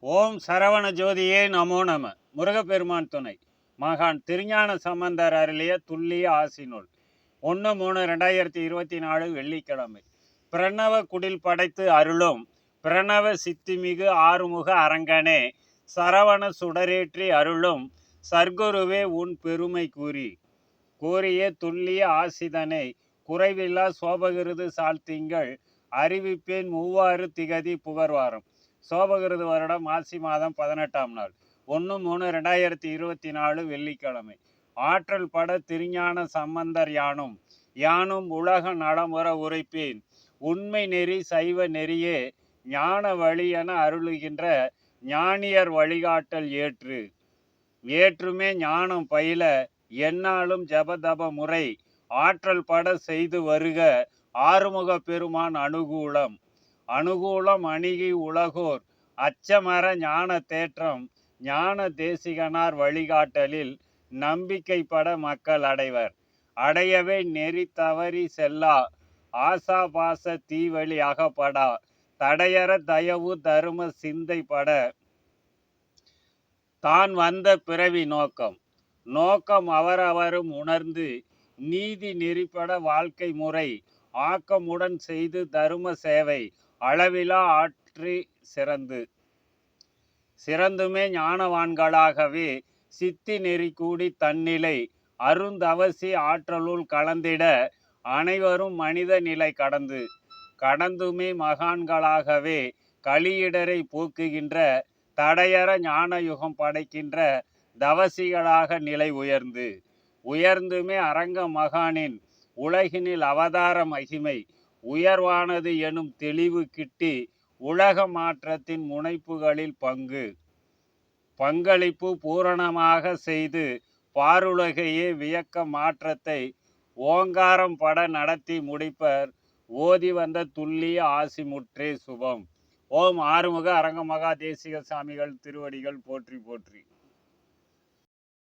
ஓம் சரவண ஜோதியே நமோ நம. முருகப்பெருமான் துணை. மகான் திருஞான சம்பந்தர் அருளிய துல்லிய ஆசினுள் ஒன்று மூணு ரெண்டாயிரத்தி இருபத்தி நாலு வெள்ளிக்கிழமை. பிரணவ குடில் படைத்து அருளும் பிரணவ சித்திமிகு ஆறுமுக அரங்கனே. சரவண சுடரேற்றி அருளும் சர்க்குருவே உன் பெருமை கூறி. கூறிய துல்லிய ஆசிதனை குறைவில்லா சோபகிருது சால்த்திங்கள் அறிவிப்பேன் மூவாறு திகதி புகர்வாரம். சோபகிருது வருடம் மாசி மாதம் பதினெட்டாம் நாள். ஒன்று மூணு ரெண்டாயிரத்தி இருபத்தி நாலு வெள்ளிக்கிழமை. ஆற்றல் பட திருஞான சம்பந்தர் யானும் யானும் உலக நலமுற உரைப்பேன். உண்மை நெறி சைவ நெறியே ஞான வழி என அருளுகின்ற ஞானியர் வழிகாட்டல் ஏற்று. ஏற்றுமே ஞானம் பயில என்னாலும் ஜபதப முறை. ஆற்றல் பட செய்து வருக ஆறுமுக பெருமான் அனுகூலம். அனுகூலம் அணுகி உலகோர் அச்சமர ஞான தேற்றம் ஞான தேசிகனார் வழிகாட்டலில் நம்பிக்கைப்பட மக்கள் அடைவர். அடையவே நெறி தவறி செல்லா ஆசாபாச தீவழி அகப்படா தடையற தயவு தரும சிந்தைப்பட. தான் வந்த பிறவி நோக்கம் நோக்கம் அவரவரும் உணர்ந்து நீதி நெறிப்பட வாழ்க்கை முறை ஆக்கமுடன் செய்து தரும சேவை அளவிலா ஆற்றி சிறந்து. சிறந்துமே ஞானவான்களாகவே சித்தி நெறி கூடி தன்னிலை அருந்தவசி ஆற்றலுள் கலந்திட அனைவரும் மனித நிலை கடந்து. கடந்துமே மகான்களாகவே கலியிடரை போக்குகின்ற தடையற ஞான யுகம் படைக்கின்ற தவசிகளாக நிலை உயர்ந்து. உயர்ந்துமே அரங்க மகானின் உலகினில் அவதார மகிமை உயர்வானது எனும் தெளிவு கிட்டி உலக மாற்றத்தின் முனைப்புகளில் பங்கு. பங்களிப்பு பூரணமாக செய்து பாருலகையே வியக்க மாற்றத்தை ஓங்காரம் பட நடத்தி முடிப்பர் ஓதி வந்த துல்லிய ஆசிமுற்றே சுபம். ஓம் ஆறுமுக அரங்கமகா தேசிக சாமிகள் திருவடிகள் போற்றி போற்றி.